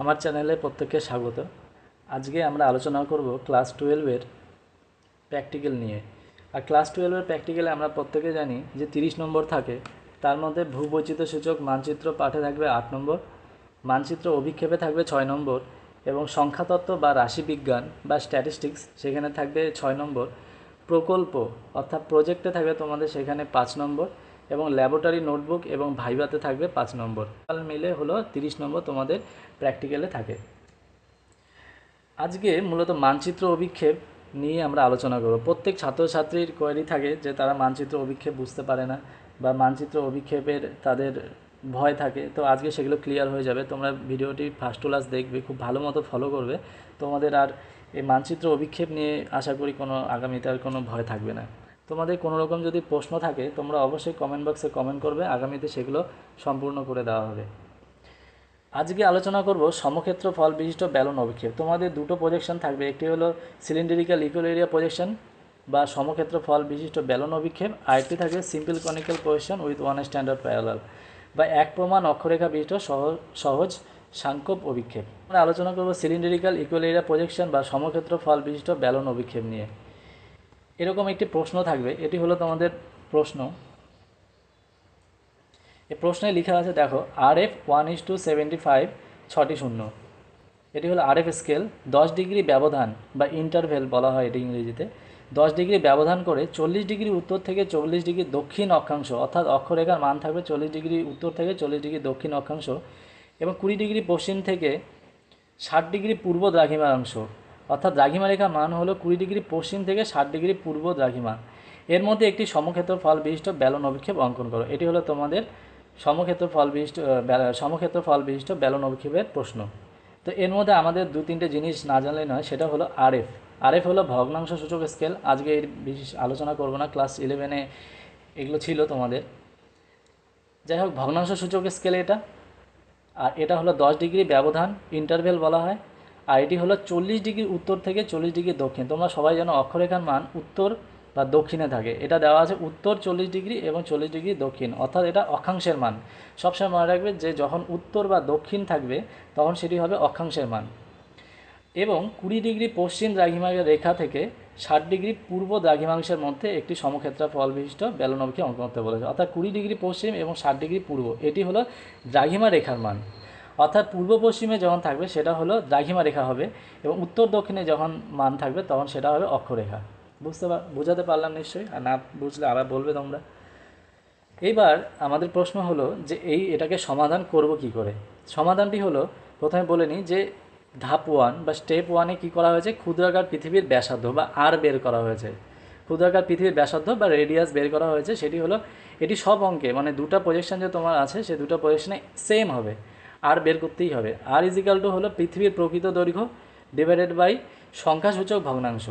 আমার চ্যানেলে প্রত্যেককে স্বাগত। আজকে আমরা আলোচনা করব ক্লাস টুয়েলভের প্র্যাকটিক্যাল নিয়ে। আর ক্লাস টুয়েলভের প্র্যাকটিক্যালে আমরা প্রত্যেকে জানি যে তিরিশ নম্বর থাকে, তার মধ্যে ভূবৈচিত্র্য সূচক মানচিত্র পাঠে থাকবে আট নম্বর, মানচিত্র অভিক্ষেপে থাকবে ছয় নম্বর, এবং সংখ্যাতত্ত্ব বা রাশিবিজ্ঞান বা স্ট্যাটিস্টিক্স সেখানে থাকবে ছয় নম্বর, প্রকল্প অর্থাৎ প্রজেক্টে থাকবে তোমাদের সেখানে পাঁচ নম্বর এবং ল্যাবরেটরি নোটবুক এবং ভাইভাতে থাকবে পাঁচ নম্বর। টোটাল মিলে হলো তিরিশ নম্বর তোমাদের প্র্যাকটিক্যালে থাকে। আজকে মূলত মানচিত্র অভিক্ষেপ নিয়ে আমরা আলোচনা করব। প্রত্যেক ছাত্রছাত্রীর কোয়ারি থাকে যে তারা মানচিত্র অভিক্ষেপ বুঝতে পারে না বা মানচিত্র অভিক্ষেপের তাদের ভয় থাকে। তো আজকে সেগুলো ক্লিয়ার হয়ে যাবে। তোমরা ভিডিওটি ফার্স্ট ক্লাস দেখবে, খুব ভালো মতো ফলো করবে। তোমাদের আর এই মানচিত্র অভিক্ষেপ নিয়ে আশা করি কোনো আগামীতে আর কোনো ভয় থাকবে না। তোমাদের কোনো রকম যদি প্রশ্ন থাকে, তোমরা অবশ্যই কমেন্ট বক্সে কমেন্ট করবে। আগামীতে সেগুলো সম্পূর্ণ করে দেওয়া হবে। আজকে আলোচনা করব সমক্ষেত্র ফল বিশিষ্ট ব্যালন অভিক্ষেপ। তোমাদের দুটো প্রজেকশন থাকবে। একটি হলো সিলিন্ডারিক্যাল ইকুয়াল এরিয়া প্রজেকশন বা সমক্ষেত্র ফল বিশিষ্ট ব্যালন অভিক্ষেপ। আরেকটি থাকবে simple conical projection with one standard parallel বা এক প্রমাণ অক্ষরেখা বিশিষ্ট সহজ সাংকোপ অভিক্ষেপ। আমরা আলোচনা করব সিলিন্ডারিক্যাল ইকুয়াল এরিয়া প্রজেকশন বা সমক্ষেত্র ফল বিশিষ্ট ব্যালন অভিক্ষেপ নিয়ে। এরকম একটি প্রশ্ন থাকবে। এটি হলো তোমাদের প্রশ্ন। এই প্রশ্নে লেখা আছে, দেখো R F one is to seventy five ছটি শূন্য। এটি হলো আর এফ স্কেল দশ ডিগ্রি ব্যবধান বা ইন্টারভেল বলা হয় এটি ইংরেজিতে। দশ ডিগ্রি ব্যবধান করে চল্লিশ ডিগ্রি উত্তর থেকে চল্লিশ ডিগ্রি দক্ষিণ অক্ষাংশ, অর্থাৎ অক্ষরেখার মান থাকবে চল্লিশ ডিগ্রি উত্তর থেকে চল্লিশ ডিগ্রি দক্ষিণ অক্ষাংশ এবং কুড়ি ডিগ্রি পশ্চিম থেকে ষাট ডিগ্রি পূর্ব দ্রাঘিমার অংশ অর্থাৎ দ্রাঘিমা রেখার মান হলো কুড়ি ডিগ্রি পশ্চিম থেকে ষাট ডিগ্রি পূর্ব দ্রাঘিমা এর মধ্যে একটি সমক্ষেত্র ফল বিশিষ্ট ব্যালন অভিক্ষেপ অঙ্কন করো। এটি হলো তোমাদের সমক্ষেত্র ফল বিশিষ্ট সমক্ষেত্র ফল বিশিষ্ট ব্যালন অভিক্ষেপের প্রশ্ন। তো এর মধ্যে আমাদের দু তিনটে জিনিস না জানলে নয়, সেটা হলো আরএফ। আরএফ হলো ভগ্নাংশ সূচক স্কেল। আজকে এর বিশেষ আলোচনা করব না, ক্লাস ইলেভেনে এগুলো ছিল তোমাদের। যাই হোক, ভগ্নাংশ সূচক স্কেল এটা। আর এটা হলো দশ ডিগ্রি ব্যবধান ইন্টারভেল বলা হয়। আর এটি হলো চল্লিশ ডিগ্রি উত্তর থেকে চল্লিশ ডিগ্রি দক্ষিণ। তোমরা সবাই যেন অক্ষরেখার মান উত্তর বা দক্ষিণে থাকে। এটা দেওয়া আছে উত্তর চল্লিশ ডিগ্রি এবং চল্লিশ ডিগ্রি দক্ষিণ। অর্থাৎ এটা অক্ষাংশের মান। সবসময় মনে রাখবে যে যখন উত্তর বা দক্ষিণ থাকবে, তখন সেটি হবে অক্ষাংশের মান। এবং কুড়ি ডিগ্রি পশ্চিম দ্রাঘিমাঙ্গের রেখা থেকে ষাট ডিগ্রি পূর্ব দ্রাঘিমাংশের মধ্যে একটি সমক্ষেত্রা ফল বিশিষ্ট বেলনবকে অঙ্কন করতে বলেছে। অর্থাৎ কুড়ি ডিগ্রি পশ্চিম এবং ষাট ডিগ্রি পূর্ব, এটি হলো দ্রাঘিমা রেখার মান। অর্থাৎ পূর্ব পশ্চিমে যখন থাকবে সেটা হলো দ্রাঘিমা রেখা হবে এবং উত্তর দক্ষিণে যখন মান থাকবে তখন সেটা হবে অক্ষরেখা। বুঝতে পার বোঝাতে পারলাম নিশ্চয়ই? আর না বুঝলে আবার বলবে তোমরা। এইবার আমাদের প্রশ্ন হলো যে এই এটাকে সমাধান করব কি করে? সমাধানটি হলো প্রথমে বলে নিই যে ধাপ ওয়ান বা স্টেপ ওয়ানে কী করা হয়েছে? ক্ষুদ্রাকার পৃথিবীর ব্যাসার্ধ বা আর বের করা হয়েছে। ক্ষুদ্রাকার পৃথিবীর ব্যাসার্ধ বা রেডিয়াস বের করা হয়েছে। সেটি হলো এটি সব অঙ্কে মানে দুটো প্রজেকশন যে তোমার আছে, সে দুটো প্রজেকশনে সেম হবে। আর বের করতেই হবে। আর ইজিক্যাল টু হলো পৃথিবীর প্রকৃত দৈর্ঘ্য ডিভাইডেড বাই সংখ্যাসূচক ভগ্নাংশ,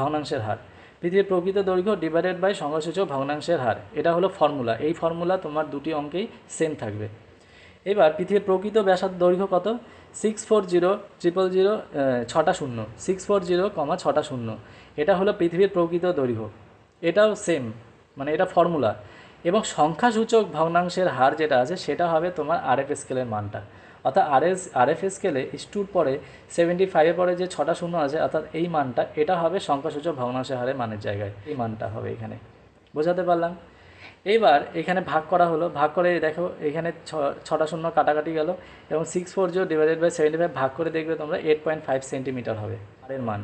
ভগ্নাংশের হার। পৃথিবীর প্রকৃত দৈর্ঘ্য ডিভাইডেড বাই সংখ্যাসূচক ভগ্নাংশের হার। এটা হলো ফর্মুলা এই ফর্মুলা তোমার দুটি অঙ্কেই সেম থাকবে। এবার পৃথিবীর প্রকৃত ব্যাসার্ধ দৈর্ঘ্য কত? Six four zero triple zero ছটা শূন্য। সিক্স ফোর জিরো কমা ছটা শূন্য। এটা হলো পৃথিবীর প্রকৃত দৈর্ঘ্য। এটাও সেম মানে এটা ফর্মুলা এবং সংখ্যাসূচক ভগ্নাংশের হার যেটা আছে, সেটা হবে তোমার আরএফ স্কেলের মানটা। অর্থাৎ আরএস আরএফ স্কেলে স্টুর পরে সেভেন্টি ফাইভের পরে যে ছটা শূন্য আছে, অর্থাৎ এই মানটা, এটা হবে সংখ্যাসূচক ভগ্নাংশের হারের মানের জায়গায়। এই মানটা হবে এখানে। বোঝাতে পারলাম? এইবার এখানে ভাগ করা হলো। ভাগ করে দেখো, এখানে ছটা শূন্য কাটাকাটি গেল এবং six four zero divided by seventy five ভাগ করে দেখবে তোমরা এইট পয়েন্ট ফাইভ সেন্টিমিটার হবে। আরের মান।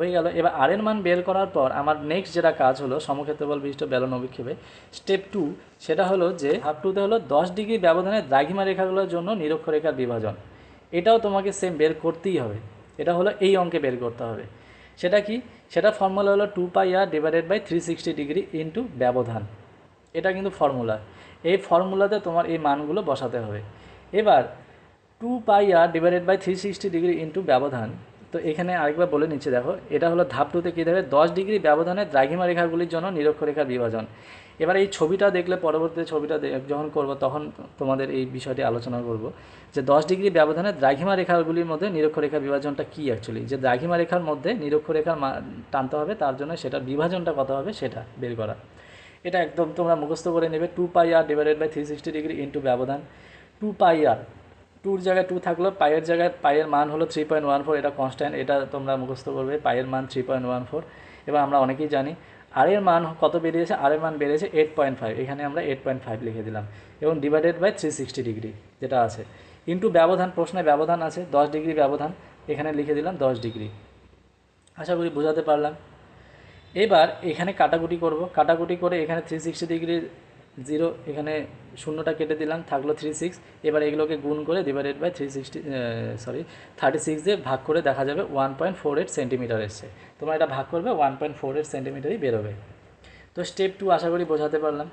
হয়ে গেল। এবার আরের মান বের করার পর আমার নেক্সট যেটা কাজ হলো সমক্ষেত্রবল বিশিষ্ট বেলন অভিক্ষেপে স্টেপ টু সেটা হলো যে হাফ টুতে হলো দশ ডিগ্রি ব্যবধানে দ্রাঘিমা রেখাগুলোর জন্য নিরক্ষরেখার বিভাজন। এটাও তোমাকে সেম বের করতেই হবে। এটা হলো এই অঙ্কে বের করতে হবে। সেটা কি? সেটা ফর্মুলা হলো two pi r divided by three sixty degree into ব্যবধান। এটা কিন্তু ফর্মুলা এই ফর্মুলাতে তোমার এই মানগুলো বসাতে হবে। এবার two pi r divided by three sixty degree into ব্যবধান তো এখানে আরেকবার বলে নিচ্ছে, দেখো, এটা হলো ধাপ টুতে কী দেবে? দশ ডিগ্রি ব্যবধানে দ্রাঘিমা রেখাগুলির জন্য নিরক্ষরেখার বিভাজন। এবার এই ছবিটা দেখলে, পরবর্তী ছবিটা যখন করব, তখন তোমাদের এই বিষয়টি আলোচনা করব যে দশ ডিগ্রি ব্যবধানে দ্রাঘিমা রেখাগুলির মধ্যে নিরক্ষরেখা বিভাজনটা কী অ্যাকচুয়ালি যে দ্রাঘিমা রেখার মধ্যে নিরক্ষরেখার টানতে হবে, তার জন্য সেটা বিভাজনটা কত হবে? সেটা বের করা। এটা একদম তোমরা মুখস্থ করে নেবে। Two pi r divided by three sixty degree into ব্যবধান। টু পাই আর টুর জায়গায় টু থাকল, পায়ের জায়গায়, পায়ের মান হলো থ্রি পয়েন্ট ওয়ান ফোর এটা কনস্ট্যান্ট এটা তোমরা মুখস্থ করবে, পায়ের মান থ্রি পয়েন্ট ওয়ান ফোর এবার আমরা অনেকেই জানি আর এর মান কত বেরিয়েছে? আর এর মান বেরিয়েছে এইট পয়েন্ট ফাইভ এখানে আমরা এইট পয়েন্ট ফাইভ লিখে দিলাম, এবং divided by three sixty degree যেটা আছে। ইন্টু ব্যবধান, প্রশ্নে ব্যবধান আছে, দশ ডিগ্রি ব্যবধান, এখানে লিখে দিলাম দশ ডিগ্রি আশা করি বোঝাতে পারলাম। এবার এখানে কাটাকুটি করব, কাটাকুটি করে এখানে থ্রি সিক্সটি ডিগ্রি জিরো, এখানে শূন্যটা কেটে দিলাম, থাকল থ্রি সিক্স এবার এগুলোকে গুণ করে divided by three sixty sorry thirty six দিয়ে ভাগ করে দেখা যাবে one point four eight centimetre এসছে। তোমরা এটা ভাগ করবে ওয়ান পয়েন্ট ফোর এইট সেন্টিমিটারই বেরোবে। তো স্টেপ টু আশা করি বোঝাতে পারলাম।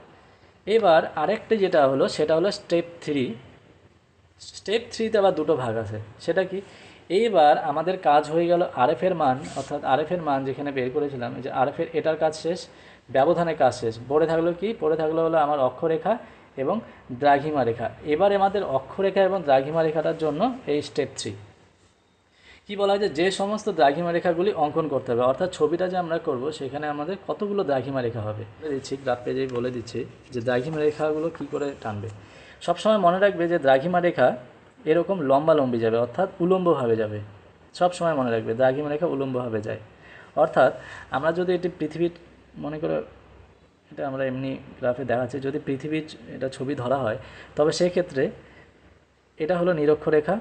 এবার আরেকটা যেটা হলো, সেটা হলো স্টেপ থ্রি স্টেপ থ্রিতে আবার দুটো ভাগ আছে, সেটা কি? এইবার আমাদের কাজ হয়ে গেল আরএফের মান, অর্থাৎ আরএফের মান যেখানে বের করেছিলাম যে আরএফের এটার কাজ শেষ। ব্যবধানের কাজ শেষ। পড়ে থাকল কি? পড়ে থাকল হলো আমার অক্ষরেখা এবং দ্রাঘিমা রেখা। এবার আমাদের অক্ষরেখা এবং দ্রাঘিমা রেখাটার জন্য এই স্টেপ থ্রি কি বলা হয় যে সমস্ত দ্রাঘিমা রেখাগুলি অঙ্কন করতে হবে। অর্থাৎ ছবিটা যে আমরা করব, সেখানে আমাদের কতগুলো দ্রাঘিমা রেখা হবে? দিচ্ছি গ্রাফ পেজেই বলে দিচ্ছি যে দ্রাঘিমা রেখাগুলো কি করে টানবে। সবসময় মনে রাখবে যে দ্রাঘিমা রেখা এরকম লম্বা লম্বি যাবে, অর্থাৎ উলম্বভাবে যাবে। সব সময় মনে রাখবে, দ্রাঘিমা রেখা উলম্বভাবে যায়। অর্থাৎ আমরা যদি এটি পৃথিবীর মনে করো, এটা আমরা এমনি গ্রাফে দেখাচ্ছি, যদি পৃথিবীর এটা ছবি ধরা হয়, তবে সেক্ষেত্রে এটা হলো নিরক্ষরেখা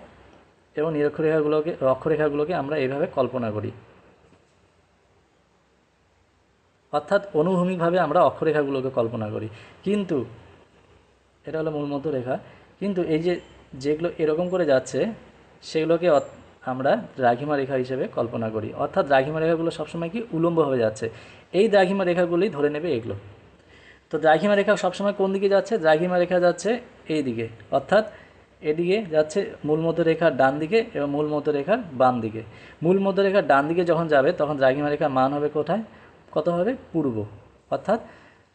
এবং নিরক্ষরেখাগুলোকে অক্ষরেখাগুলোকে আমরা এইভাবে কল্পনা করি। অর্থাৎ অনুভূমিকভাবে আমরা অক্ষরেখাগুলোকে কল্পনা করি। কিন্তু, এটা হলো মূলমধ্য রেখা, কিন্তু এই যে যেগুলো এরকম করে যাচ্ছে, সেগুলোকে আমরা দ্রাঘিমা রেখা হিসেবে কল্পনা করি। অর্থাৎ দ্রাঘিমা রেখাগুলো সবসময় কি উলম্ব হয়ে যাচ্ছে। এই দ্রাঘিমা রেখাগুলোই ধরে নেবে এগুলো। তো দ্রাঘিমা রেখা সবসময় কোন দিকে যাচ্ছে? দ্রাঘিমা রেখা যাচ্ছে এই দিকে। অর্থাৎ এদিকে যাচ্ছে মূল মধ্য রেখার ডান দিকে এবং মূল মধ্য রেখার বাম দিকে। মূল মধ্য রেখার ডান দিকে যখন যাবে, তখন দ্রাঘিমা রেখার মান হবে কোথায়? কত হবে? পূর্ব। অর্থাৎ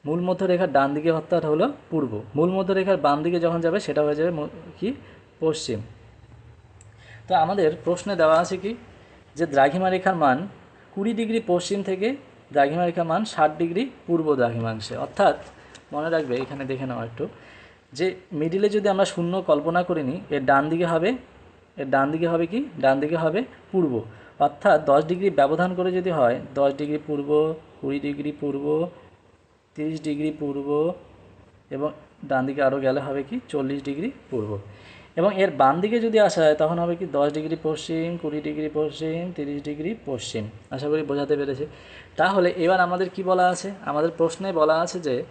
মূল মধ্য রেখার ডান দিকে অর্থাৎ হলো পূর্ব। মূল মধ্য রেখার বাম দিকে যখন যাবে, সেটা হয়ে যাবে কি? পশ্চিম। তো আমাদের প্রশ্নে দেওয়া আছে কি? যে দ্রাঘিমা রেখার মান কুড়ি ডিগ্রি পশ্চিম থেকে দ্রাঘিমা রেখার মান ষাট ডিগ্রি পূর্ব দ্রাঘিমাংশে। অর্থাৎ মনে রাখবে, এখানে দেখে নাও একটু, যে মিডিলে যদি আমরা শূন্য কল্পনা করে নিই, এর ডান দিকে হবে, এর ডান দিকে হবে কি? ডান দিকে হবে পূর্ব। অর্থাৎ দশ ডিগ্রি ব্যবধান করে যদি হয়, দশ ডিগ্রি পূর্ব, কুড়ি ডিগ্রি পূর্ব, তিরিশ ডিগ্রি পূর্ব, এবং ডান দিকে আরও গেলে হবে কি? চল্লিশ ডিগ্রি পূর্ব। এবং এর বাম দিকে যদি আসা হয় তখন হবে কি দশ ডিগ্রি পশ্চিম, কুড়ি ডিগ্রি পশ্চিম, তিরিশ ডিগ্রি পশ্চিম। আশা করি বোঝাতে পেরেছি। তাহলে এবার আমাদের কি বলা আছে? আমাদের প্রশ্নে বলা আছে যে,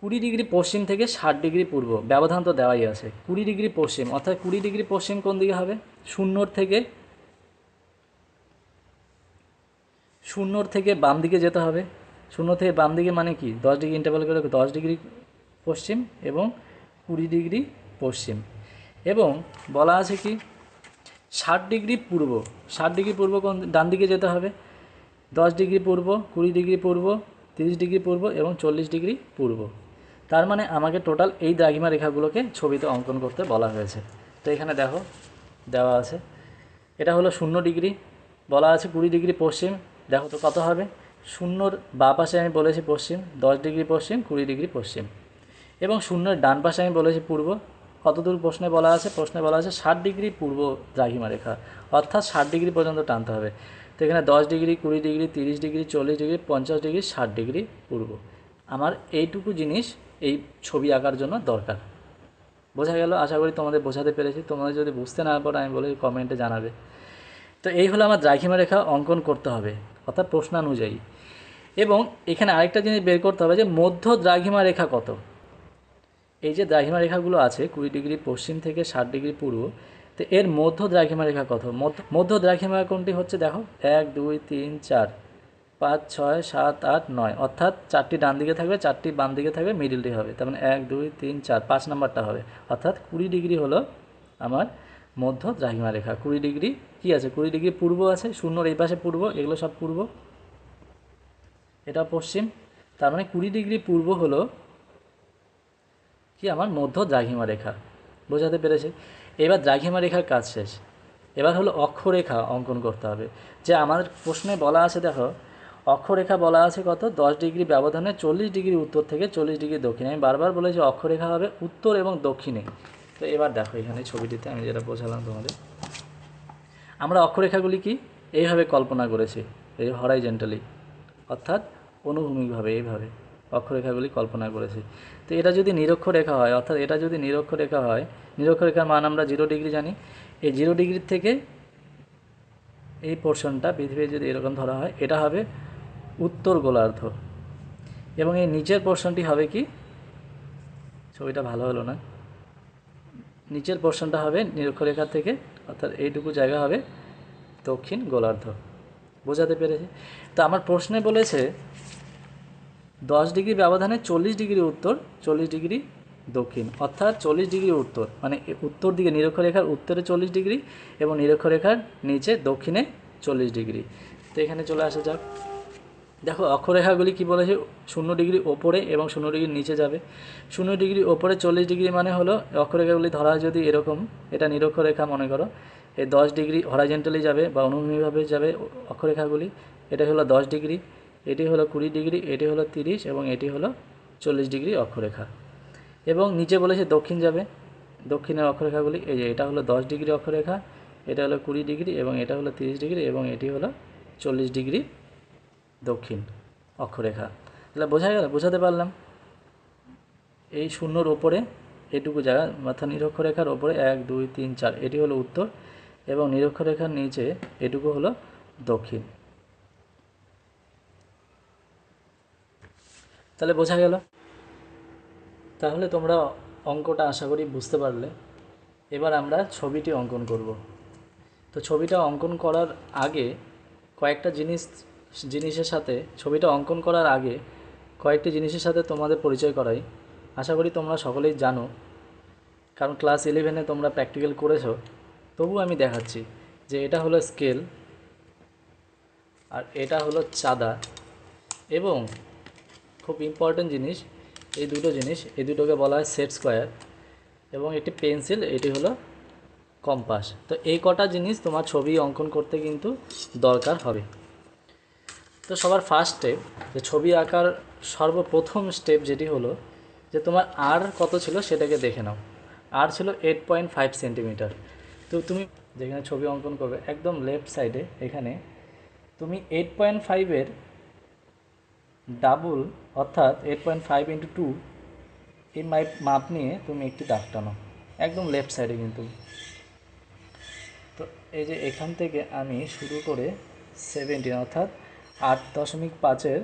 কুড়ি ডিগ্রি পশ্চিম থেকে ষাট ডিগ্রি পূর্ব, ব্যবধান তো দেওয়াই আছে। কুড়ি ডিগ্রি পশ্চিম, অর্থাৎ কুড়ি ডিগ্রি পশ্চিম কোন দিকে হবে? শূন্যর থেকে শূন্যর থেকে বাম দিকে যেতে হবে। শূন্য থেকে বাম দিকে মানে কি? দশ ডিগ্রি ইন্টারভাল করে দশ ডিগ্রি পশ্চিম এবং কুড়ি ডিগ্রি পশ্চিম। এবং বলা আছে কি? ষাট ডিগ্রি পূর্ব। ষাট ডিগ্রি পূর্ব কোন ডান দিকে যেতে হবে। দশ ডিগ্রি পূর্ব, কুড়ি ডিগ্রি পূর্ব, তিরিশ ডিগ্রি পূর্ব এবং চল্লিশ ডিগ্রি পূর্ব। তার মানে আমাকে টোটাল এই দ্রাঘিমা রেখাগুলোকে ছবিতে অঙ্কন করতে বলা হয়েছে। তো এখানে দেখো, দেওয়া আছে। এটা হলো শূন্য ডিগ্রি। বলা আছে কুড়ি ডিগ্রি পশ্চিম। দেখো তো কত হবে? শূন্যর বা পাশে আমি বলেছি পশ্চিম, দশ ডিগ্রি পশ্চিম, কুড়ি ডিগ্রি পশ্চিম। এবং শূন্যের ডান পাশে আমি বলেছি পূর্ব কতদূর প্রশ্নে বলা আছে? প্রশ্নে বলা আছে ষাট ডিগ্রি পূর্ব দ্রাঘিমা রেখা। অর্থাৎ ষাট ডিগ্রি পর্যন্ত টানতে হবে। তো এখানে দশ ডিগ্রি, কুড়ি ডিগ্রি, তিরিশ ডিগ্রি, চল্লিশ ডিগ্রি, পঞ্চাশ ডিগ্রি, ষাট ডিগ্রি পূর্ব। আমার এইটুকু জিনিস এই ছবি আঁকার জন্য দরকার। বোঝা গেল? আশা করি তোমাদের বোঝাতে পেরেছি। তোমাদের যদি বুঝতে না পারো, আমি বলে কমেন্টে জানাবে। তো এই হলো আমার দ্রাঘিমা রেখা অঙ্কন করতে হবে, অর্থাৎ প্রশ্নানুযায়ী। এবং এখানে আরেকটা জিনিস বের করতে হবে যে মধ্য দ্রাঘিমা রেখা কত? এই যে দ্রাঘিমা রেখাগুলো আছে কুড়ি ডিগ্রি পশ্চিম থেকে ষাট ডিগ্রি পূর্ব, তো এর মধ্য দ্রাঘিমা রেখা কত? মধ্য- দ্রাঘিমা কোনটি হচ্ছে দেখো? এক, দুই, তিন, চার, পাঁচ, ছয়, সাত, আট, নয়। অর্থাৎ চারটি ডান দিকে থাকবে, চারটি বাম দিকে থাকবে মিডিলটি হবে। তার মানে এক, দুই, তিন, চার, পাঁচ নাম্বারটা হবে। অর্থাৎ কুড়ি ডিগ্রি হলো আমার মধ্য দ্রাঘিমা রেখা কুড়ি ডিগ্রি কি আছে? কুড়ি ডিগ্রি পূর্ব আছে, শূন্যর এই পাশে পূর্ব, এগুলো সব পূর্ব। এটা পশ্চিম। তার মানে কুড়ি ডিগ্রি পূর্ব হলো কি আমার মধ্য দ্রাঘিমা রেখা। বোঝাতে পেরেছে? এবার দ্রাঘিমা রেখার কাজ শেষ। এবার হলো অক্ষরেখা অঙ্কন করতে হবে। যে আমাদের প্রশ্নে বলা আছে, দেখো, অক্ষরেখা বলা আছে কত? দশ ডিগ্রি ব্যবধানে চল্লিশ ডিগ্রি উত্তর থেকে চল্লিশ ডিগ্রি দক্ষিণে। আমি বারবার বলেছি অক্ষরেখা হবে উত্তর এবং দক্ষিণে। তো এবার দেখো এখানে ছবিটিতে আমি যেটা বোঝালাম তোমাদের। আমরা অক্ষরেখাগুলি কি? এইভাবে কল্পনা করেছি, এই হরাইজেন্টালি অর্থাৎ অনুভূমিকভাবে এইভাবে। অক্ষরেখাগুলি কল্পনা করেছি। তো এটা যদি নিরক্ষরেখা হয়, অর্থাৎ এটা যদি নিরক্ষরেখা হয়, নিরক্ষরেখার মান আমরা জিরো ডিগ্রি জানি। এই জিরো ডিগ্রির থেকে এই পোর্শনটা পৃথিবী যদি এরকম ধরা হয়, এটা হবে উত্তর গোলার্ধ। এবং এই নিচের পোর্শনটি হবে কি? ছবিটা ভালো হলো না। নিচের পোর্শনটা হবে নিরক্ষরেখা থেকে, অর্থাৎ এইটুকু জায়গা হবে দক্ষিণ গোলার্ধ। বোঝাতে পেরেছি? তো আমার প্রশ্নে বলেছে দশ ডিগ্রি ব্যবধানে চল্লিশ ডিগ্রি উত্তর, চল্লিশ ডিগ্রি দক্ষিণ, অর্থাৎ চল্লিশ ডিগ্রি উত্তর। মানে উত্তর দিকে নিরক্ষরেখার উত্তরে চল্লিশ ডিগ্রি এবং নিরক্ষরেখার নিচে দক্ষিণে চল্লিশ ডিগ্রি। তো এখানে চলে আসা যাক। দেখো, অক্ষরেখাগুলি কি বলেছে? শূন্য ডিগ্রি ওপরে এবং শূন্য ডিগ্রি নিচে যাবে। শূন্য ডিগ্রি ওপরে চল্লিশ ডিগ্রি মানে হলো, অক্ষরেখাগুলি ধরা যদি এরকম, এটা নিরক্ষরেখা মনে করো, এই দশ ডিগ্রি হরাইজেন্টালি যাবে বা অনুভূমিভাবে যাবে অক্ষরেখাগুলি, এটা হলো দশ ডিগ্রি। এটি হলো কুড়ি ডিগ্রি, এটি হলো তিরিশ এবং এটি হলো চল্লিশ ডিগ্রি অক্ষরেখা। এবং নিচে বলেছে দক্ষিণ যাবে। দক্ষিণের অক্ষরেখাগুলি, এই যে এটা হলো দশ ডিগ্রি অক্ষরেখা, এটা হলো কুড়ি ডিগ্রি এবং এটা হলো তিরিশ ডিগ্রি এবং এটি হলো চল্লিশ ডিগ্রি দক্ষিণ অক্ষরেখা। তাহলে বোঝা গেল? বোঝাতে পারলাম? এই শূন্যর ওপরে এটুকু জায়গা, অর্থাৎ নিরক্ষরেখার ওপরে এক, দুই, তিন, চার, এটি হলো উত্তর এবং নিরক্ষরেখার নিচে এটুকু হলো দক্ষিণ। তাহলে বোঝা গেল। তাহলে তোমরা অঙ্কটা আশা করি বুঝতে পারলে। এবার আমরা ছবিটি অঙ্কন করব। তো ছবিটা অঙ্কন করার আগে কয়েকটা জিনিস, জিনিসের সাথে, ছবিটা অঙ্কন করার আগে কয়েকটি জিনিসের সাথে তোমাদের পরিচয় করাই। আশা করি তোমরা সকলেই জানো। কারণ ক্লাস ইলেভেনে তোমরা প্র্যাকটিক্যাল করেছ। তবু আমি দেখাচ্ছি যে এটা হলো স্কেল আর এটা হলো চাঁদা। এবং খুব ইম্পর্ট্যান্ট জিনিস, এই দুটো জিনিস, এই দুটোকে বলা হয় সেট স্কোয়ার এবং একটি পেন্সিল এটি হলো কম্পাস তো এই কটা জিনিস তোমার ছবি অঙ্কন করতে কিন্তু দরকার হবে। তো সবার ফার্স্ট স্টেপ যে ছবি আঁকার সর্বপ্রথম স্টেপ যেটি হলো যে তোমার আর কত ছিল সেটাকে দেখে নাও। আর ছিল এইট পয়েন্ট ফাইভ সেন্টিমিটার তো তুমি যেখানে ছবি অঙ্কন করবে, একদম লেফট সাইডে এখানে তুমি এইট পয়েন্ট ফাইভের ডাবল অর্থাৎ eight point five into two এই মাইপ মাপ নিয়ে তুমি একটি দাগ টানো। একদম লেফট সাইডে কিন্তু। তো এই যে এখান থেকে আমি শুরু করে সেভেন্টিন অর্থাৎ আট দশমিক পাঁচের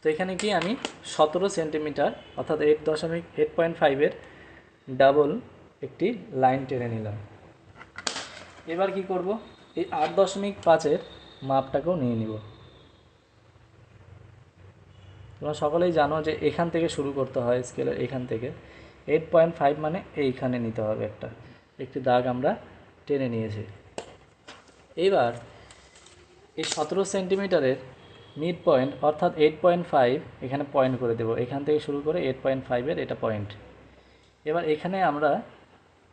তো এখানে কি আমি সতেরো সেন্টিমিটার অর্থাৎ এইট দশমিক এইট পয়েন্ট ফাইভের ডাবল একটি লাইন টেনে নিলাম। এবার কি করব? এই আট দশমিক পাঁচের মাপটাকেও নিয়ে নিব। তোমরা সকলেই জানো যে এখান থেকে শুরু করতে হয় স্কেলের এখান থেকে। এইট পয়েন্ট ফাইভ মানে এইখানে নিতে হবে একটা। একটি দাগ আমরা টেনে নিয়েছি। এবার এই সতেরো সেন্টিমিটারের মিড পয়েন্ট অর্থাৎ এইট পয়েন্ট ফাইভ এখানে পয়েন্ট করে দেবো। এখান থেকে শুরু করে এইট পয়েন্ট ফাইভের এটা পয়েন্ট এবার এখানে আমরা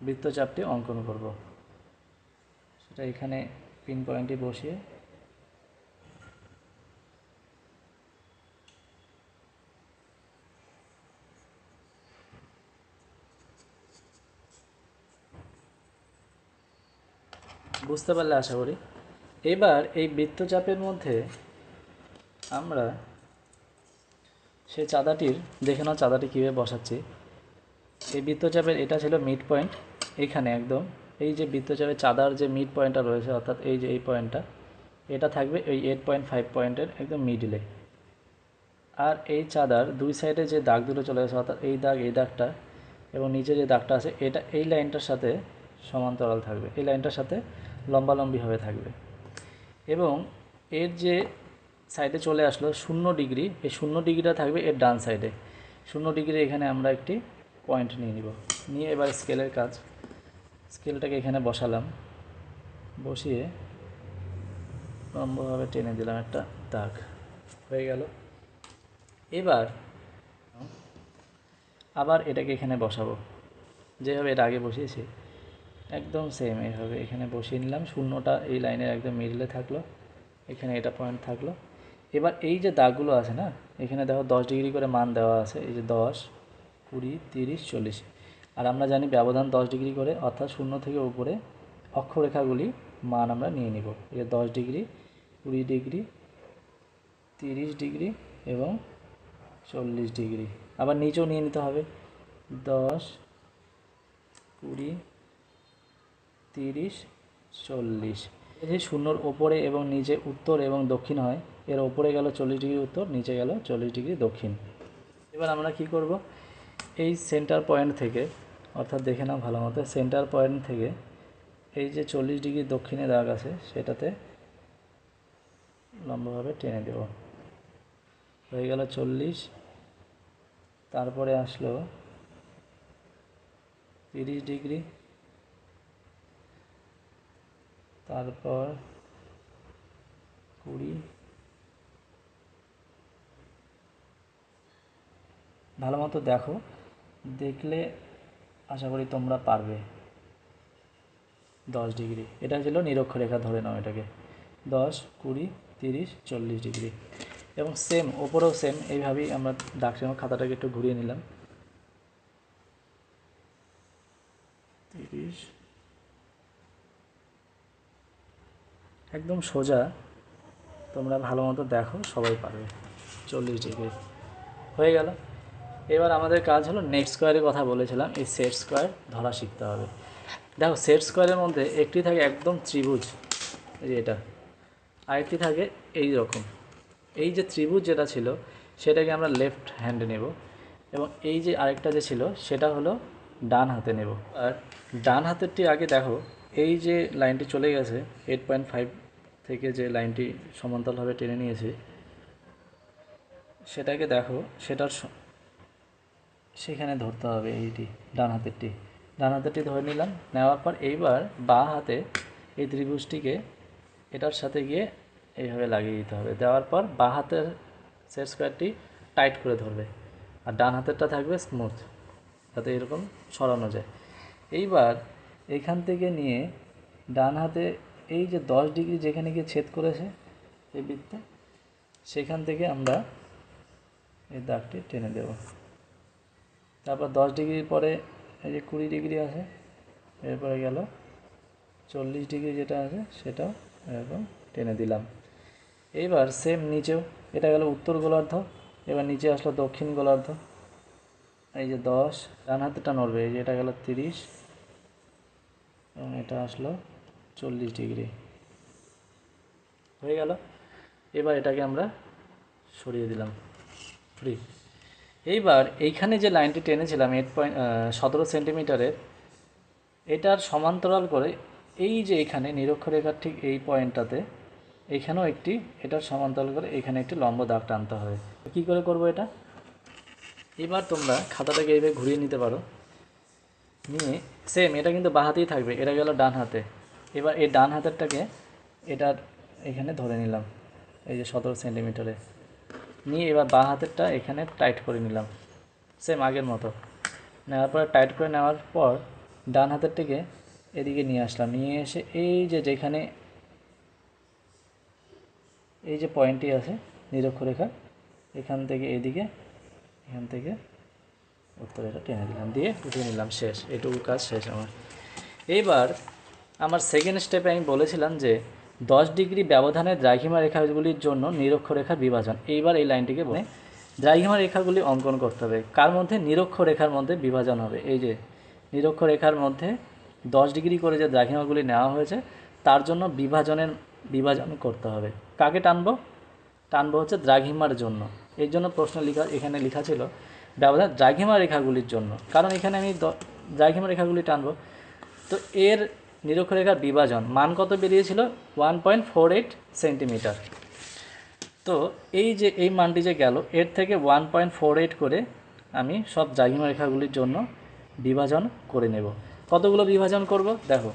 বৃত্তচাপটি অঙ্কন করব। সেটা এখানে পিন পয়েন্টটি বসিয়ে বুঝতে পারলে আশা করি। এবার এই বৃত্তচাপের মধ্যে আমরা সেই চাঁদাটির, দেখে নাও চাঁদাটি কীভাবে বসাচ্ছি। এই বৃত্তচাপের, এটা ছিল মিড পয়েন্ট এখানে একদম। এই যে বৃত্তচাপের চাঁদার যে মিড পয়েন্টটা রয়েছে, অর্থাৎ এই যে এই পয়েন্টটা এটা থাকবে এই এইট পয়েন্ট ফাইভ পয়েন্টের একদম মিডিলে আর এই চাঁদার দুই সাইডে যে দাগ দুটো চলে গেছে, অর্থাৎ এই দাগ, এই দাগটা এবং নিচে যে দাগটা আছে, এটা এই লাইনটার সাথে সমান্তরাল থাকবে। এই লাইনটার সাথে লম্বালম্বিভাবে থাকবে। এবং এর যে সাইডে চলে আসলো শূন্য ডিগ্রি, এই শূন্য ডিগ্রিটা থাকবে এর ডান সাইডে শূন্য ডিগ্রি এখানে আমরা একটি পয়েন্ট নিয়ে নিব। নিয়ে এবার স্কেলের কাজ। স্কেলটাকে এখানে বসালাম। বসিয়ে লম্বভাবে টেনে দিলাম একটা দাগ। হয়ে গেল। এবার আবার এটাকে এখানে বসাবো। যেভাবে এটা আগে বসিয়েছি। একদম সেম এইভাবে এখানে বসিয়ে নিলাম। শূন্যটা এই লাইনের একদম মিডলে থাকল। এখানে এটা পয়েন্ট থাকল। এবার এই যে দাগগুলো আছে না, এখানে দেখো দশ ডিগ্রি করে মান দেওয়া আছে, এই যে দশ, কুড়ি, তিরিশ, চল্লিশ। আর আমরা জানি ব্যবধান দশ ডিগ্রি করে, অর্থাৎ শূন্য থেকে উপরে অক্ষরেখাগুলি মান আমরা নিয়ে নিব। এ দশ ডিগ্রি, কুড়ি ডিগ্রি, তিরিশ ডিগ্রি এবং চল্লিশ ডিগ্রি। আবার নিচেও নিয়ে নিতে হবে। দশ, কুড়ি তিরিশ, চল্লিশ। এই শূন্যর ওপরে এবং নিচে উত্তর এবং দক্ষিণ হয়, এর ওপরে গেল চল্লিশ ডিগ্রি উত্তর, নিচে গেল চল্লিশ ডিগ্রি দক্ষিণ। এবার আমরা কি করব? এই সেন্টার পয়েন্ট থেকে, অর্থাৎ দেখে নাও ভালো মতো সেন্টার পয়েন্ট থেকে এই যে চল্লিশ ডিগ্রি দক্ষিণে দাগ আছে, সেটাতে লম্বাভাবে টেনে দেব। হয়ে গেল চল্লিশ, তারপরে আসলো তিরিশ ডিগ্রি তারপর কুড়ি। ভালো মতো দেখো, দেখলে আশা করি তোমরা পারবে। দশ ডিগ্রি, এটা ছিল নিরক্ষরেখা ধরে নাও এটাকে। দশ, কুড়ি, তিরিশ, চল্লিশ ডিগ্রি। এবং সেম ওপরেও সেম এইভাবেই আমরা আমার খাতাটাকে একটু ঘুরিয়ে নিলাম। তিরিশ একদম সোজা। তোমরা ভালো মতো দেখো, সবাই পারবে। চল্লিশ ডিগ্রি। হয়ে গেল। এবার আমাদের কাজ হলো নেক্সট স্কোয়ারের কথা বলেছিলাম। এই সেট স্কোয়ার ধরা শিখতে হবে। দেখো সেট স্কোয়ারের মধ্যে একটি থাকে একদম ত্রিভুজ। এই যে এটা। আরেকটি থাকে এই রকম। এই যে ত্রিভুজ যেটা ছিল, সেটাকে আমরা লেফট হ্যান্ডে নেব। এবং এই যে আরেকটা যে ছিল, সেটা হলো ডান হাতে নেব। আর ডান হাতেরটি আগে দেখো এই যে লাইনটি চলে গেছে এইট পয়েন্ট ফাইভ থেকে যে লাইনটি সমান্তরালভাবে টেনে নিয়েছি, সেটাকে দেখো, সেটার সেখানে ধরতে হবে এইটি, ডান হাতেরটি। ডান হাতেরটি ধরে নিলাম, নেওয়ার পর এইবার বাঁ হাতে এই ত্রিভুজটিকে এটার সাথে গিয়ে এইভাবে লাগিয়ে দিতে হবে। দেওয়ার পর বাঁ হাতের সেট স্কোয়ারটি টাইট করে ধরবে, আর ডান হাতেরটা থাকবে স্মুথ, যাতে এরকম সরানো যায়। এইবার এখান থেকে নিয়ে ডান হাতে এই যে দশ ডিগ্রি যেখানে গিয়ে ছেদ করেছে, এই বৃত্তে, সেখান থেকে আমরা এই দাগটি টেনে দেব। তারপর দশ ডিগ্রির পরে এই যে কুড়ি ডিগ্রি আছে, এরপরে গেল চল্লিশ ডিগ্রি যেটা আছে, সেটাও এরকম টেনে দিলাম। এইবার সেম নিচেও, এটা গেল উত্তর গোলার্ধ, এবার নিচে আসলো দক্ষিণ গোলার্ধ। এই যে দশ, ডান হাতেটা নড়বে, এই যে এটা গেল তিরিশ এবং এটা আসলো চল্লিশ ডিগ্রি। হয়ে গেল। এবার এটাকে আমরা সরিয়ে দিলাম। ফ্রি এইবার এইখানে যে লাইনটি টেনেছিলাম এইট পয়েন্ট সতেরো সেন্টিমিটারের এটার সমান্তরাল করে এই যে এখানে নিরক্ষরেখার ঠিক এই পয়েন্টটাতে এইখানেও একটি, এটার সমান্তরাল করে এখানে একটি লম্ব দাগ টানতে হবে। কী করে করব এটা? এবার তোমরা খাতাটাকে এইভাবে ঘুরিয়ে নিতে পারো। নিয়ে সেম এটা কিন্তু বাঁ হাতেই থাকবে, এটা গেল ডান হাতে। এবার এই ডান হাতেরটাকে এটার এখানে ধরে নিলাম, এই যে সতেরো সেন্টিমিটারে নিয়ে এবার বাঁ হাতেরটা এখানে টাইট করে নিলাম সেম আগের মতো। নেওয়ার পরে টাইট করে নেওয়ার পর ডান হাতেরটাকে এদিকে নিয়ে আসলাম, নিয়ে এসে এই যে যেখানে এই যে পয়েন্টটি আছে, নিরক্ষরেখা, এখান থেকে এদিকে, এখান থেকে উত্তরেটা টেনে দিলাম, দিয়ে উঠিয়ে নিলাম, শেষ। এটুকু কাজ শেষ আমার। এইবার আমার সেকেন্ড স্টেপে আমি বলেছিলাম যে, দশ ডিগ্রি ব্যবধানে দ্রাঘিমা রেখাগুলির জন্য নিরক্ষরেখার বিভাজন। এইবার এই লাইনটিকে বলে, দ্রাঘিমা রেখাগুলি অঙ্কন করতে হবে। কার মধ্যে? নিরক্ষরেখার মধ্যে বিভাজন হবে। এই যে, নিরক্ষরেখার মধ্যে দশ ডিগ্রি করে যে দ্রাঘিমাগুলি নেওয়া হয়েছে, তার জন্য বিভাজনের, বিভাজন করতে হবে। কাকে টানবো? টানবো হচ্ছে দ্রাঘিমার জন্য। এই জন্য প্রশ্ন লিখা, এখানে লেখা ছিল ব্যবধান দ্রাঘিমা রেখাগুলির জন্য। কারণ এখানে আমি দ্রাঘিমা রেখাগুলি টানবো। তো এর নিরক্ষরেখার বিভাজন মান কত বেরিয়েছিল? One point four eight centimetre তো এই যে, এই মানটি যে গেল, এর থেকে ওয়ান পয়েন্ট ফোর এইট করে আমি সব দ্রাঘিমা রেখাগুলির জন্য বিভাজন করে নেব। কতগুলো বিভাজন করব? দেখো।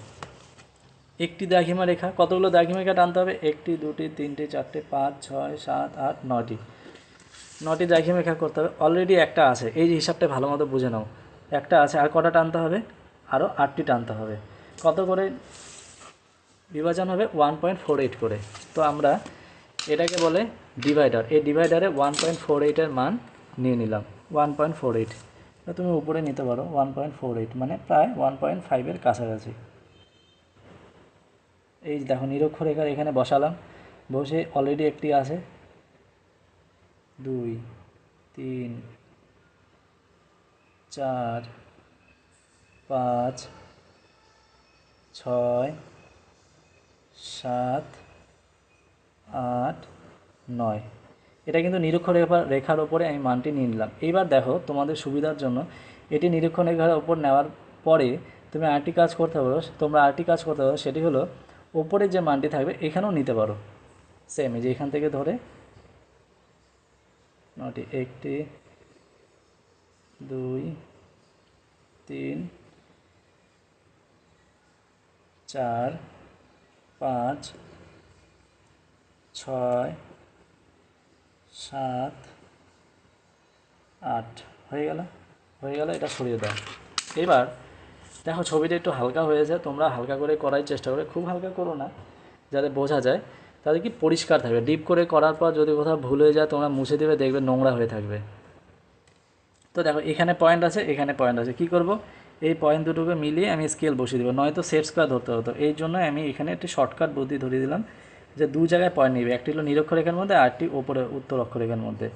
একটি দ্রাঘিমা রেখা, কতগুলো দ্রাঘিমা রেখা টানতে হবে? একটি, দুটি, তিনটে, চারটে, পাঁচ, ছয়, সাত, আট নটি নটি দ্রাঘিমা রেখা করতে হবে। অলরেডি একটা আছে। এই হিসাবটা ভালো মতো বুঝে নাও। একটা আছে, আর কটা টানতে হবে? আরও আটটি টানতে হবে। কত করে? বিভাজন হবে ওয়ান পয়েন্ট ফোর এইট করে। তো আমরা এটাকে বলে ডিভাইডার এই ডিভাইডারে ওয়ান পয়েন্ট ফোর এইটের মান নিয়ে নিলাম। ওয়ান পয়েন্ট ফোর এইট তুমি উপরে নিতে পারো। ওয়ান পয়েন্ট ফোর এইট মানে প্রায় ওয়ান পয়েন্ট ফাইভের কাছাকাছি। এই দেখো, নিরক্ষরেখার এখানে বসালাম। বসে অলরেডি একটি আছে। দুই, তিন, চার, পাঁচ, ছয়, সাত, আট, নয়। এটা কিন্তু নিরীক্ষণ রেখা রেখার ওপরে আমি মানটি নিয়ে নিলাম। এইবার দেখো তোমাদের সুবিধার জন্য এটি নিরীক্ষণ রেখার ওপর নেওয়ার পরে তুমি আরেকটি কাজ করতে পারো। তোমরা আরেকটি কাজ করতে পারো, সেটি হলো ওপরে যে মানটি থাকবে এখানেও নিতে পারো। সেম যে এখান থেকে ধরে নটি, একটি, দুই, তিন, চার, পাঁচ, ছয়, সাত, আট। হয়ে গেল? হয়ে গেল? এটা সরিয়ে দাও। এবার দেখো ছবিটা একটু হালকা হয়েছে, তোমরা হালকা করে করার চেষ্টা করে। খুব হালকা করো না, যাতে বোঝা যায়। তাহলে কি পরিষ্কার থাকবে? ডিপ করে করার পর যদি কোথাও ভুল হয়ে যায়, তোমরা মুছে দেবে, দেখবে নোংরা হয়ে থাকবে। তো দেখো, এখানে পয়েন্ট আছে, এখানে পয়েন্ট আছে। কি করব? এই পয়েন্ট দুটোকে মিলিয়ে আমি স্কেল বসিয়ে দেবো। নয়তো সেট স্কোয়ার ধরতে হতো। এই জন্য আমি এখানে একটি শর্টকাট বুদ্ধি ধরিয়ে দিলাম যে দু জায়গায় পয়েন্ট নিবে। একটি হলো নিরক্ষরেখার মধ্যে, আর একটি ওপরে উত্তর অক্ষরেখার মধ্যে।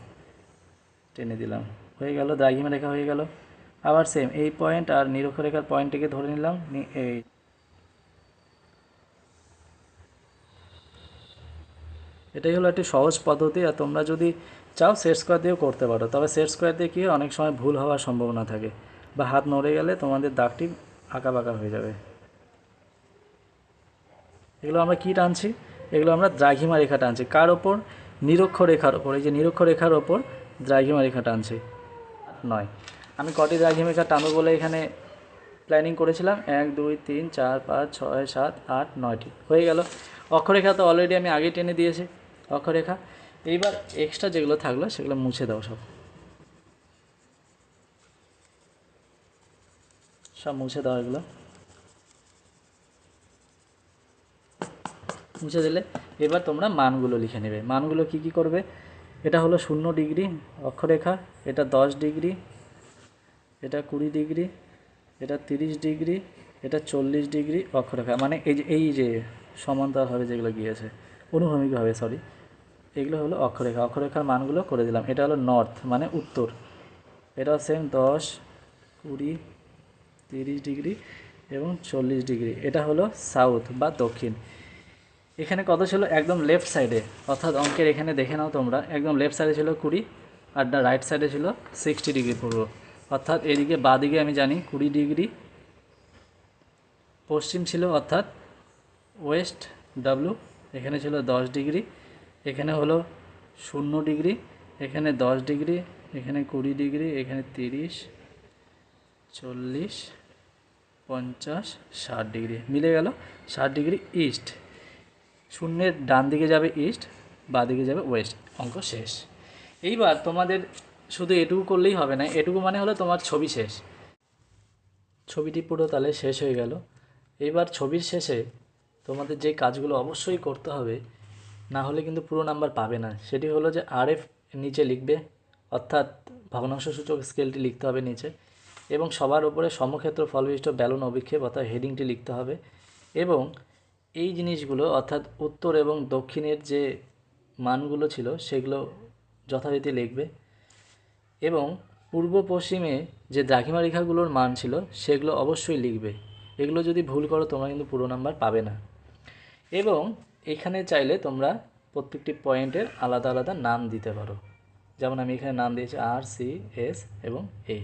টেনে দিলাম। হয়ে গেল দ্রাঘিমা রেখা হয়ে গেল। আবার সেম এই পয়েন্ট আর নিরক্ষরেখার পয়েন্টটিকে ধরে নিলাম। এই এটাই হলো একটি সহজ পদ্ধতি আর তোমরা যদি চাও সেট স্কোয়ার দিয়েও করতে পারো। তবে সেট স্কোয়ার দিয়ে কী অনেক সময় ভুল হওয়ার সম্ভাবনা থাকে বা হাত নড়ে গেলে তোমাদের দাগটি আঁকা বাঁকা হয়ে যাবে। এগুলো আমরা কি টানছি? এগুলো আমরা দ্রাঘিমা রেখা টানছি। কার ওপর? নিরক্ষ রেখার ওপর। এই যে নিরক্ষ রেখার ওপর দ্রাঘিমা রেখা টানছি। নয়। আমি কটি দ্রাঘিমা রেখা টানবো বলে এখানে প্ল্যানিং করেছিলাম? এক, দুই, তিন, চার, পাঁচ, ছয়, সাত, আট, নয়টি। হয়ে গেল। অক্ষরেখা তো অলরেডি আমি আগে টেনে দিয়েছি। অক্ষরেখা। এইবার এক্সট্রা যেগুলো থাকল সেগুলো মুছে দাও সব। সব মুছে দাও এগুলো। মুছে দিলে এবার তোমরা মানগুলো লিখে নেবে। মানগুলো কি কি করবে? এটা হলো শূন্য ডিগ্রি অক্ষরেখা, এটা দশ ডিগ্রি, এটা কুড়ি ডিগ্রি, এটা তিরিশ ডিগ্রি, এটা চল্লিশ ডিগ্রি অক্ষরেখা। মানে এই যে এই যে সমান্তরালভাবে যেগুলো গিয়েছে, অনুভূমিকভাবে সরি এগুলো হলো অক্ষরেখা। অক্ষরেখার মানগুলো করে দিলাম। এটা হলো নর্থ মানে উত্তর। এটা সেম দশ, কুড়ি, তিরিশ ডিগ্রি এবং চল্লিশ ডিগ্রি। এটা হলো সাউথ বা দক্ষিণ। এখানে কত ছিল? একদম লেফট সাইডে অর্থাৎ অঙ্কের এখানে দেখে নাও তোমরা। একদম লেফট সাইডে ছিল কুড়ি, আর রাইট সাইডে ছিল সিক্সটি ডিগ্রি পূর্ব। অর্থাৎ এদিকে বাদিকে আমি জানি কুড়ি ডিগ্রি। পশ্চিম ছিল অর্থাৎ ওয়েস্ট ডাব্লু এখানে ছিল দশ ডিগ্রি। এখানে হলো শূন্য ডিগ্রি, এখানে দশ ডিগ্রি, এখানে কুড়ি ডিগ্রি, এখানে তিরিশ, চল্লিশ, পঞ্চাশ, ষাট ডিগ্রি। মিলে গেল ষাট ডিগ্রি ইস্ট। শূন্যের ডান দিকে যাবে ইস্ট, বাঁ দিকে যাবে ওয়েস্ট। অঙ্ক শেষ। এইবার তোমাদের শুধু এটুকু করলেই হবে না, এটুকু মানে হলো তোমার ছবি শেষ। ছবিটি পুরো তাহলে শেষ হয়ে গেল। এইবার ছবির শেষে তোমাদের যে কাজগুলো অবশ্যই করতে হবে না হলে কিন্তু পুরো নাম্বার পাবে না। সেটি হলো যে আর এফ নিচে লিখবে, অর্থাৎ ভগ্নাংশ সূচক স্কেলটি লিখতে হবে নিচে এবং সবার উপরে সমক্ষেত্র ফলবিষ্ট ব্যালন অভিক্ষেপ অর্থাৎ হেডিংটি লিখতে হবে এবং এই জিনিসগুলো, অর্থাৎ উত্তর এবং দক্ষিণের যে মানগুলো ছিল, সেগুলো যথারীতি লিখবে এবং পূর্ব পশ্চিমে যে দ্রাঘিমা রেখাগুলোর মান ছিল, সেগুলো অবশ্যই লিখবে। এগুলো যদি ভুল করো, তোমরা কিন্তু পুরো নাম্বার পাবে না। এবং এখানে চাইলে তোমরা প্রত্যেকটি পয়েন্টের আলাদা আলাদা নাম দিতে পারো। যেমন আমি এখানে নাম দিয়েছি আর সি এস এবং এ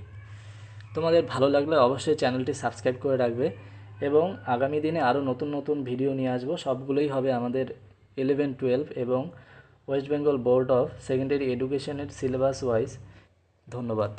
তোমাদের ভালো লাগলে অবশ্যই চ্যানেলটি সাবস্ক্রাইব করে রাখবে এবং আগামী দিনে আরও নতুন নতুন ভিডিও নিয়ে আসব। সবগুলোই হবে আমাদের ইলেভেন টুয়েলভ এবং West Bengal board of secondary এডুকেশনের সিলেবাস ওয়াইজ ধন্যবাদ।